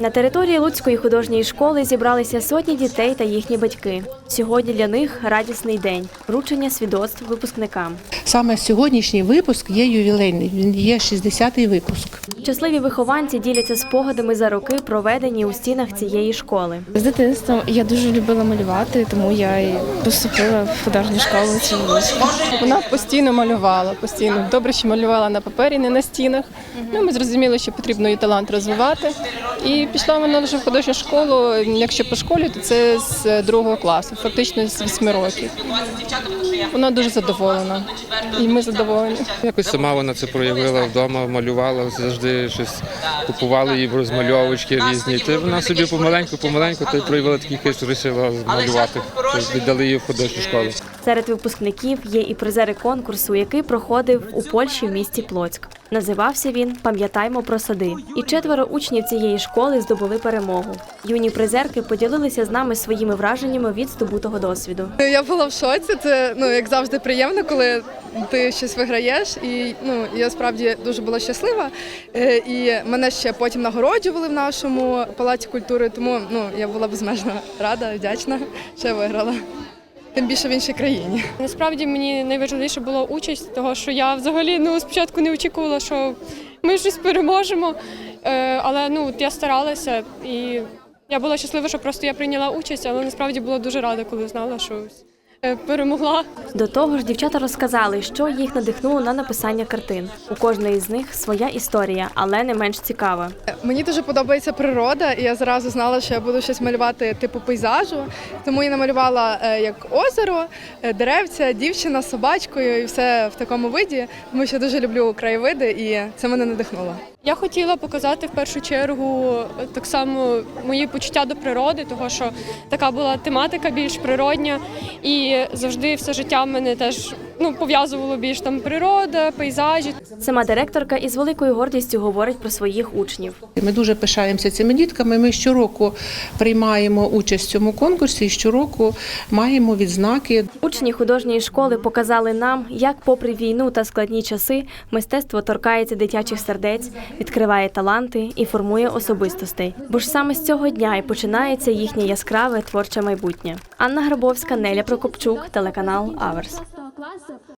На території Луцької художньої школи зібралися сотні дітей та їхні батьки. Сьогодні для них радісний день вручення свідоцтв випускникам. Саме сьогоднішній випуск є ювілейний. Він є 60-й випуск. Щасливі вихованці діляться спогадами за роки, проведені у стінах цієї школи. З дитинства я дуже любила малювати, тому я і поступила в художню школу цю Вона постійно малювала, постійно добре, що малювала на папері, не на стінах. Ну, ми зрозуміли, що потрібно її талант розвивати. І пішла вона вже в художню школу. Якщо по школі, то це з другого класу, фактично з восьми років. Вона дуже задоволена, і ми задоволені. Якось сама вона це проявила вдома, малювала, завжди щось купували їй розмальовочки різні. То вона собі помаленьку, помаленьку то й проявила такий хист, вирішила малювати. Віддали її в художню школу. Серед випускників є і призери конкурсу, який проходив у Польщі в місті Плоцьк. Називався він Пам'ятаймо про сади. І четверо учнів цієї школи здобули перемогу. Юні призерки поділилися з нами своїми враженнями від здобутого досвіду. Я була в шоці. Це ну як завжди приємно, коли ти щось виграєш. І ну я справді дуже була щаслива. Е, І мене ще потім нагороджували в нашому палаці культури. Тому ну я була безмежно рада, вдячна, що виграла. Тим більше в іншій країні. Насправді мені найважливіше було участь, того що я взагалі ну спочатку не очікувала, що ми щось переможемо. Е, але ну я старалася і я була щаслива, що просто я прийняла участь, але насправді була дуже рада, коли знала, що перемогла. До того ж, дівчата розказали, що їх надихнуло на написання картин. У кожної з них своя історія, але не менш цікава. Мені дуже подобається природа, і я зразу знала, що я буду щось малювати типу пейзажу. Тому я намалювала е, як озеро, е, деревця, дівчина з собачкою і все в такому виді. Тому що дуже люблю краєвиди, і це мене надихнуло. Я хотіла показати в першу чергу е, так само мої почуття до природи, того що така була тематика більш природня, і завжди все життя мене теж ну пов'язувало більш там природа, пейзажі. Сама директорка із великою гордістю говорить про своїх учнів. Ми дуже пишаємося цими дітками. Ми щороку приймаємо участь в цьому конкурсі і щороку маємо відзнаки. Учні художньої школи показали нам, як, попри війну та складні часи, мистецтво торкається дитячих сердець, відкриває таланти і формує особистостей. Бо ж саме з цього дня і починається їхнє яскраве творче майбутнє. Анна Грабовська, Неля Прокопчук, телеканал Аверс.